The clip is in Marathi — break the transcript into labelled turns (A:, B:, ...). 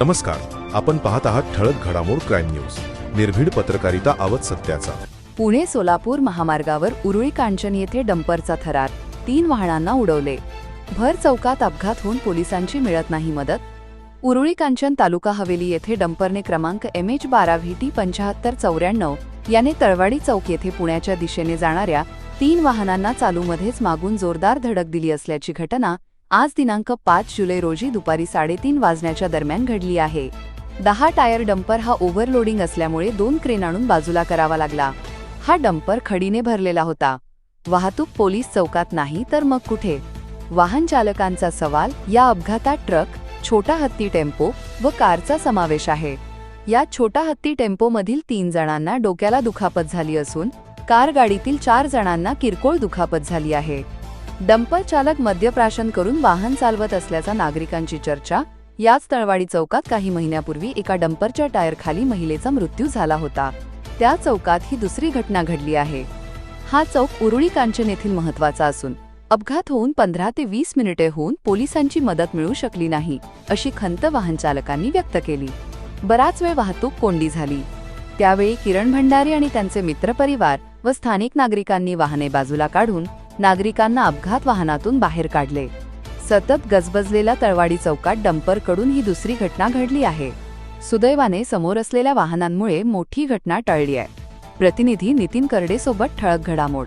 A: नमस्कार आपण पाहत आहात ठळक घडामोड क्राईम न्यूज. निर्भीड पत्रकारिता आवत सत्याचा.
B: पुणे सोलापूर महामार्गावर उरुळी कांचन येथे डंपरचा थरार. तीन वाहनांना उडवले. भर चौकात अपघात होऊन पोलिसांची मिळत नाही मदत. उरुळी कांचन तालुका हवेली येथे डंपरने क्रमांक एम एच बारा व्ही टी पंचाहत्तर चौऱ्याण्णव याने तळवाडी चौक येथे पुण्याच्या दिशेने जाणाऱ्या तीन वाहनांना चालूमध्येच मागून जोरदार धडक दिली असल्याची घटना आज दिनांक पाच जुलै रोजी दुपारी साडेतीन वाजण्याच्या दरम्यान घडली आहे. दहा टायर डंपर हा ओव्हरलोडिंग असल्यामुळे दोन क्रेन आणून बाजूला करावा लागला. हा डंपर खडीने भरलेला होता. वाहतूक पोलीस चौकात नाही तर मग कुठे? वाहन चालकांचा सवाल या अपघातात ट्रक छोटा हत्ती टेम्पो व कारचा समावेश आहे. या छोटा हत्ती टेम्पोमधील तीन जणांना डोक्याला दुखापत झाली असून कार गाडीतील चार जणांना किरकोळ दुखापत झाली आहे. डंपर चालक मद्यप्राशन करून वाहन चालवत असल्याचा नागरिकांची चर्चा. याच तळवाडी चौकात काही महिन्यापूर्वी एका डंपरच्या टायरखाली महिलेचा मृत्यू झाला होता. त्या चौकात ही दुसरी घटना घडली आहे. हा चौक उरुळी कांचन येथील महत्त्वाचा असून अपघात होऊन पंधरा ते वीस मिनिटे होऊन पोलिसांची मदत मिळू शकली नाही अशी खंत वाहन चालकांनी व्यक्त केली. बराच वेळ वाहतूक कोंडी झाली. त्यावेळी किरण भंडारी आणि त्यांचे मित्रपरिवार व स्थानिक नागरिकांनी वाहने बाजूला काढून नागरिकांना अपघात वाहनातून बाहेर काढले. सतत गजबजलेल्या तळवाडी चौकात डंपरकडून ही दुसरी घटना घडली आहे. सुदैवाने समोर असलेल्या वाहनांमुळे मोठी घटना टळली आहे. प्रतिनिधी नितीन करडे सोबत ठळक घडामोड.